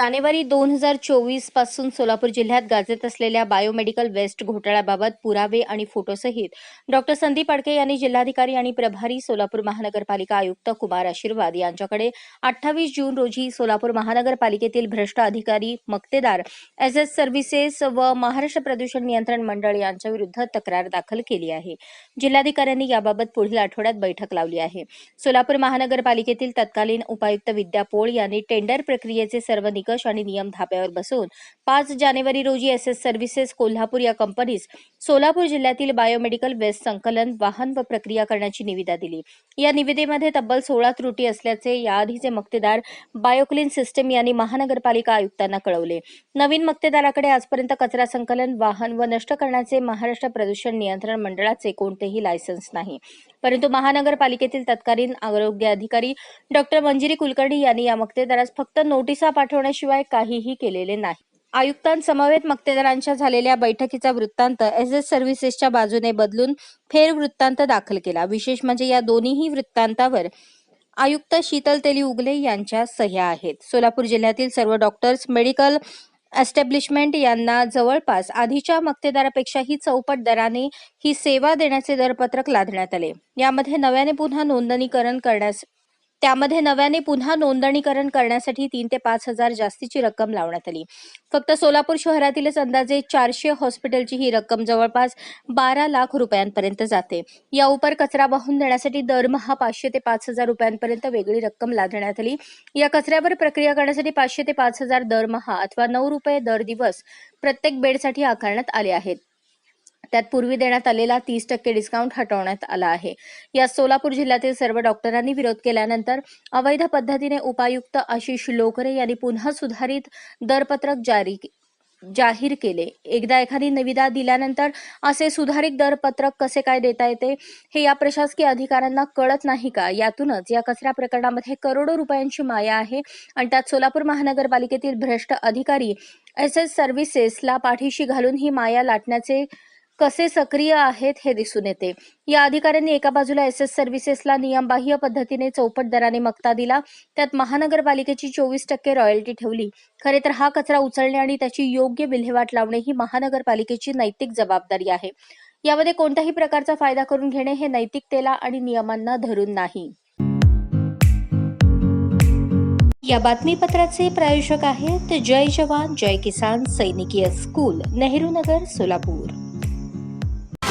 जानेवारी दोन हजार चोवीसपासून सोलापूर जिल्ह्यात गाजत असलेल्या बायोमेडिकल वेस्ट घोटाळ्याबाबत पुरावे आणि फोटोसहित डॉक्टर संदीप अडके यांनी जिल्हाधिकारी आणि प्रभारी सोलापूर महानगरपालिका आयुक्त कुमार आशीर्वाद यांच्याकडे अठ्ठावीस जून रोजी सोलापूर महानगरपालिकेतील भ्रष्ट अधिकारी मक्तेदार एस एस सर्व्हिसेस व महाराष्ट्र प्रदूषण नियंत्रण मंडळ यांच्या विरुद्ध तक्रार दाखल केली आहे. जिल्हाधिकाऱ्यांनी याबाबत पुढील आठवड्यात बैठक लावली आहे. सोलापूर महानगरपालिकेतील तत्कालीन उपायुक्त विद्या पोळ यांनी टेंडर प्रक्रियेचे सर्व निकष आणि नियम धाब्यावर बसवून पाच जानेवारी रोजी एस एस सर्व्हिसेस कोल्हापूर या कंपनीस सोलापूर जिल्ह्यातील बायोमेडिकल वेस्ट संकलन वाहन व प्रक्रिया करण्याची निविदा दिली. या निविदेमध्ये तब्बल सोळा त्रुटी असल्याचे याआधीचे मक्तेदार बायोक्लीन सिस्टम यांनी महानगरपालिका आयुक्तांना कळवले. नवीन मक्तेदाराकडे आजपर्यंत कचरा संकलन वाहन व नष्ट करण्याचे महाराष्ट्र प्रदूषण नियंत्रण मंडळाचे कोणतेही लायसन्स नाही. परंतु महानगरपालिकेतील तत्कालीन आरोग्य अधिकारी डॉक्टर मंजिरी कुलकर्णी यांनी या मक्तेदारास फक्त नोटिसा पाठवण्याशिवाय काहीही केलेले नाही. आयुक्तांसमवेत मक्तेदारांच्या झालेल्या बैठकीचा वृत्तांत एस एस सर्व्हिसेसच्या बाजूने बदलून फेर वृत्तांत दाखल केला. विशेष म्हणजे या दोन्हीही वृत्तांतावर आयुक्त शीतल तेली उगले यांच्या सह्या आहेत. सोलापूर जिल्ह्यातील सर्व डॉक्टर्स मेडिकल एस्टॅब्लिशमेंट यांना जवळपास आधीच्या मक्तेदारापेक्षाही चौपट दराने ही सेवा देण्याचे दरपत्रक लादण्यात आले. यामध्ये नव्याने पुन्हा नोंदणीकरण करण्यास त्यामध्ये नव्याने पुन्हा नोंदणीकरण करण्यासाठी तीन ते पाच हजार जास्तीची रक्कम लावण्यात आली. फक्त सोलापूर शहरातीलच अंदाजे चारशे हॉस्पिटलची ही रक्कम जवळपास बारा लाख रुपयांपर्यंत जाते. या उपर कचरा वाहून देण्यासाठी दरमहा पाचशे ते पाच हजार रुपयांपर्यंत वेगळी रक्कम लादण्यात आली. या कचऱ्यावर प्रक्रिया करण्यासाठी पाचशे ते पाच हजार दरमहा अथवा नऊ रुपये दर दिवस प्रत्येक बेडसाठी आकारण्यात आले आहेत. त्यात पूर्वी देण्यात आलेला तीस टक्के डिस्काउंट हटवण्यात आला आहे. या सोलापूर जिल्ह्यातील सर्व डॉक्टरांनी विरोध केल्यानंतर अवैध पद्धतीने उपायुक्त आशिष लोकरे यांनी पुन्हा सुधारित दरपत्रक जारी जाहीर केले. एकदा एखादी निविदा दिल्यानंतर असे सुधारित दरपत्रक कसे काय देता येते हे या प्रशासकीय अधिकाऱ्यांना कळत नाही का? यातूनच या कचरा प्रकरणामध्ये करोडो रुपयांची माया आहे आणि त्यात सोलापूर महानगरपालिकेतील भ्रष्ट अधिकारी एस एस सर्व्हिसेसला पाठीशी घालून ही माया लाटण्याचे कसे सक्रिय आहेत हे दिसून येते. या अधिकाऱ्यांनी एका बाजूला एस एस सर्व्हिसेसला नियमबाह्य पद्धतीने चौपट दराने मक्ता दिला. त्यात महानगरपालिकेची चोवीस टक्के रॉयल्टी ठेवली. खरे तर हा कचरा उचलणे आणि त्याची योग्य विल्हेवाट लावणे ही महानगरपालिकेची नैतिक जबाबदारी आहे. यामध्ये कोणत्याही प्रकारचा फायदा करून घेणे हे नैतिकतेला आणि नियमांना धरून नाही. या बातमीपत्राचे प्रायोजक आहेत जय जवान जय किसान सैनिकीय स्कूल नेहरू नगर सोलापूर.